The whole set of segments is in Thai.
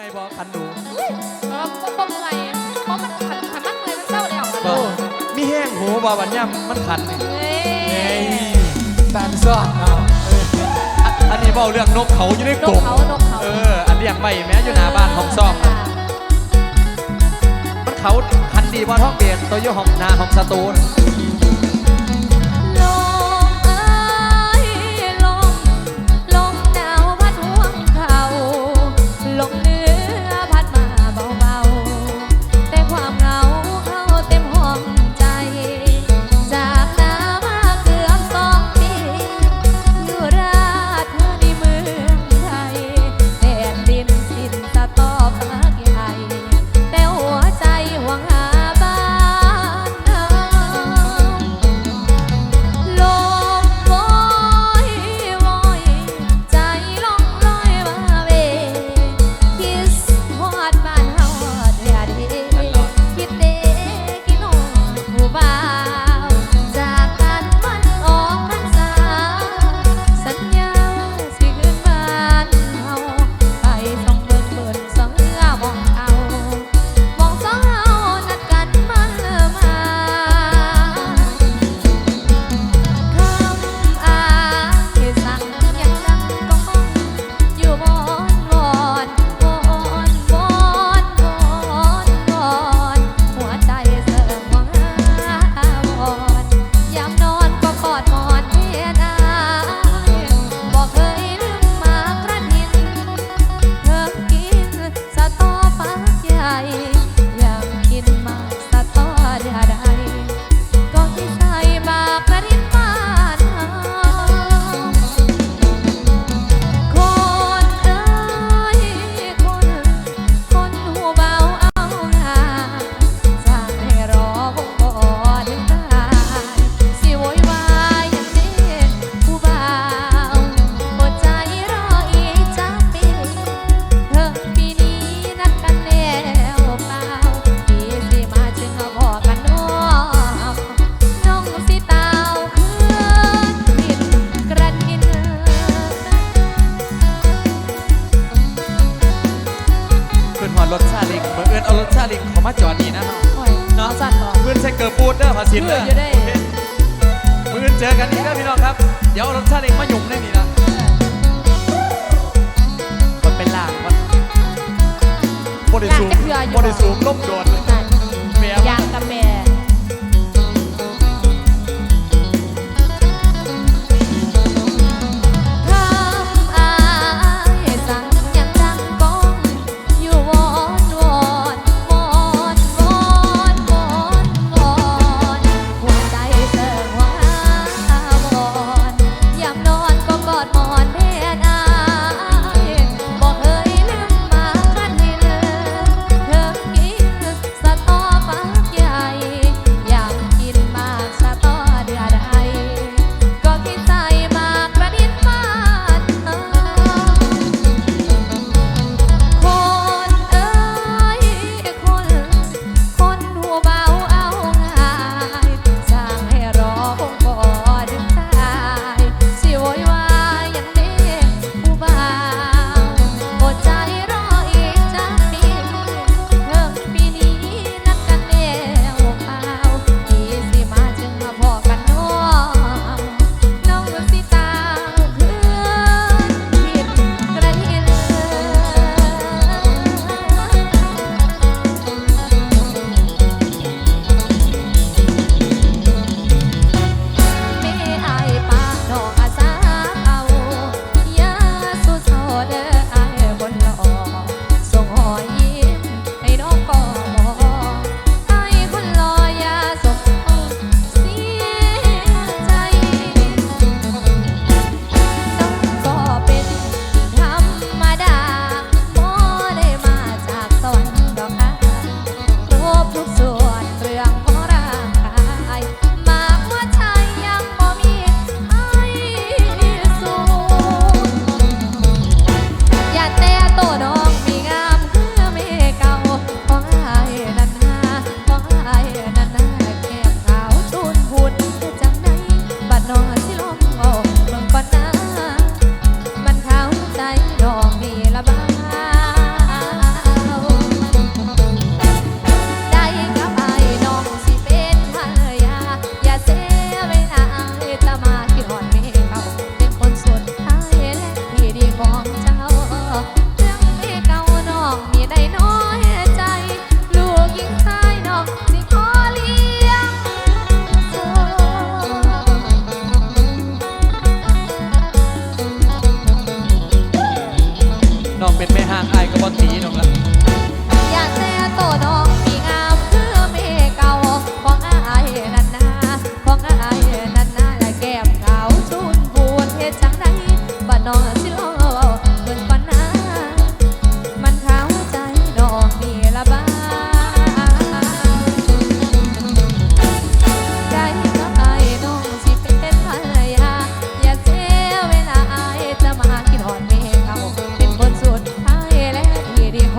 ไงพอขันดูเออบ่บ่เมื่อยเพราะมันขันขันมันเมื่ยมันเศร้าเลยออกะบ่มีแห้งหูบ่วันย่ำมันขันเฮ้เอ้ตันซ่อนอันนี้เว้าเรื่องนกเขาอยู่ในนกกรงเเออ อันเลี้ยงไว้แม้อยู่หน้าบ้านของซ้อมค่ะมันเขาขันดีบ่ท้องเบียดตัวอยู่หอมหน้าหอมสตูน เจอกันอีกแล้วพี่น้องครับ เดี๋ยวรสชาติเองมาหยุ่มได้ดีนะคนเป็นล่างคนบริสูทธิ์บริสูทลบโดนเลย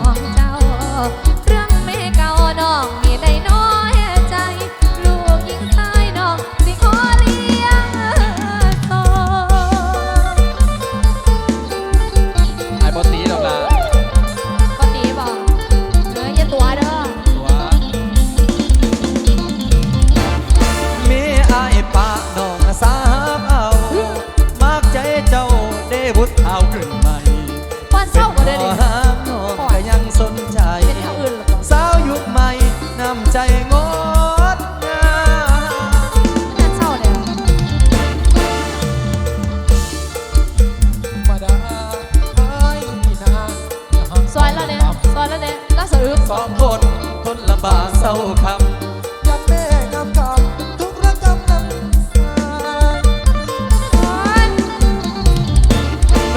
ของเจ้า ละสะอึกสองคนทนลำบากเศร้าคำยับแม่กับกำทุกระกำนำสาย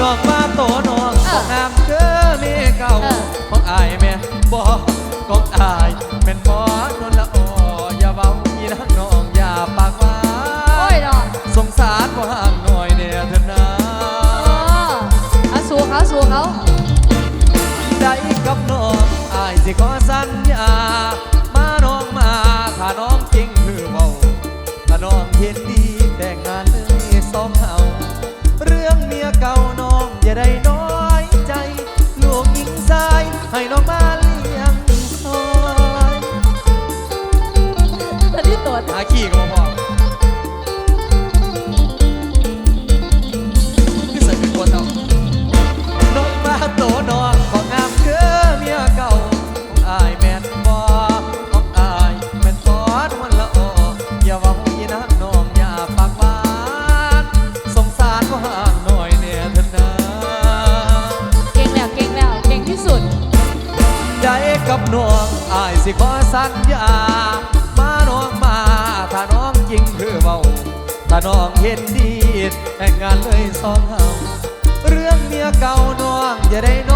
น้องมาโตนองของน้ำเด้อเมีเก่าของอายแม่บอกของอายแม่นบอนนละอ่ออย่าเบาอีนักน้องอย่าปากหวาสงสารว่ห่างหน่อยเนี่ยเธอนะเอาสู้เขาสู้เขา ได้กับน้อง สิขอสัญญา สัญญา มาน้องมาถ้าน้องจริงเพื่อเบาถ้าน้องเห็นดีแต่งงานเลยสองเฮาเรื่องเมียเก่าน้องจะได้น้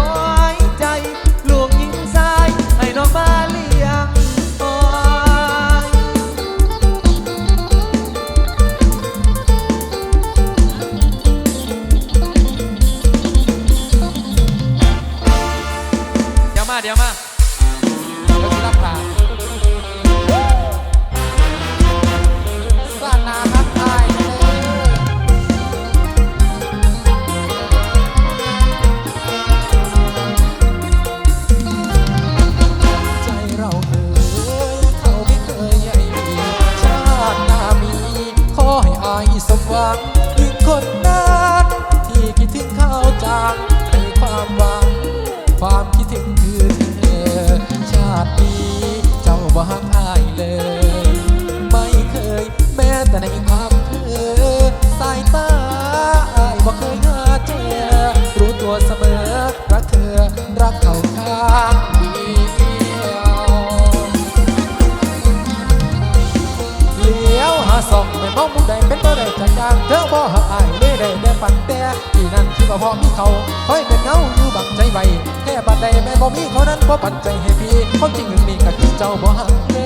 อง ส่องไม่มองผู้ใดเป็นบ่ได้จักยางเธอบ่หักอายเลยได้แต่ปันแต่ที่นั่นคิดว่าพอมีเขาคอยเป็นเงาอยู่บังใจไว้แค่บัดใดแม่บ่มีเขานั้นบ่ปันใจให้พี่คนจริงนี่ก็คือเจ้าบ่หักเล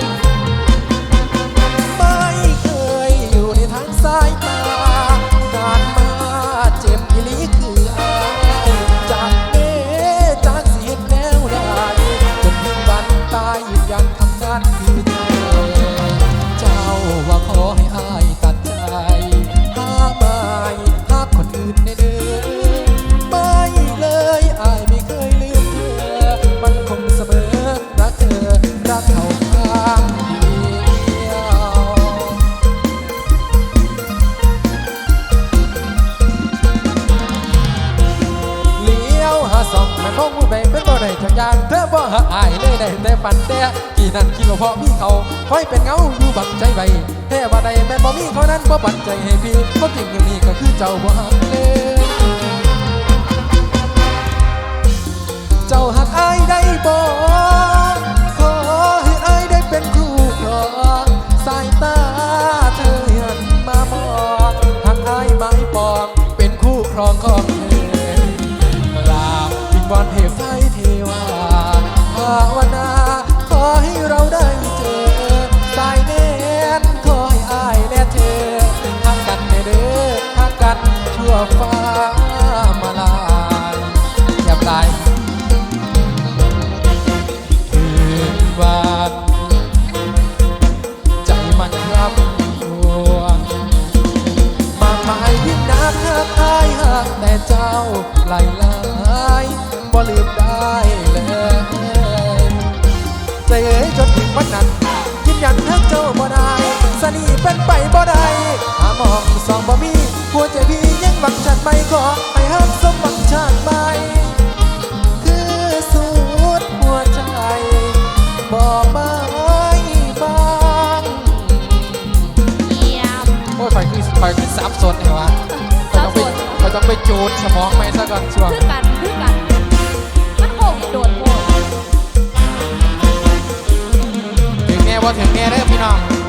ยไม่เคยอยู่ในทางซ้าย ได้แต่ฝันแต่กี่นั้นคิดว่าพาะมีเขาคอยเป็นเงาอยู่บังใจไว้แท้ว่าใดแม่บ่มีเขานั้นบ่ปันใจให้พี่บ่จริงอยู่นี่ก็คือเจ้าบ่ฮักเลย ลืมได้เลยใจเอ๋ยจนถึงวันนั้นยืนยันทักเจ้าบ่ได้สนีเป็นไปบ่ได้หามองสองบ่มีหัวใจพี่ยังหวังชาติไม่ก็ไม่ห้ามสมหวังชาติไม่คือสูตรหัวใจบ่มาโอ้ยคือคอขึ้นสับสนเหรอวะคอยต้องไปคอยต้องไปจูดสมองไหมสักก่อนช่วงคือกันคือกัน บ่ถึงแม่เด้อพี่น้อง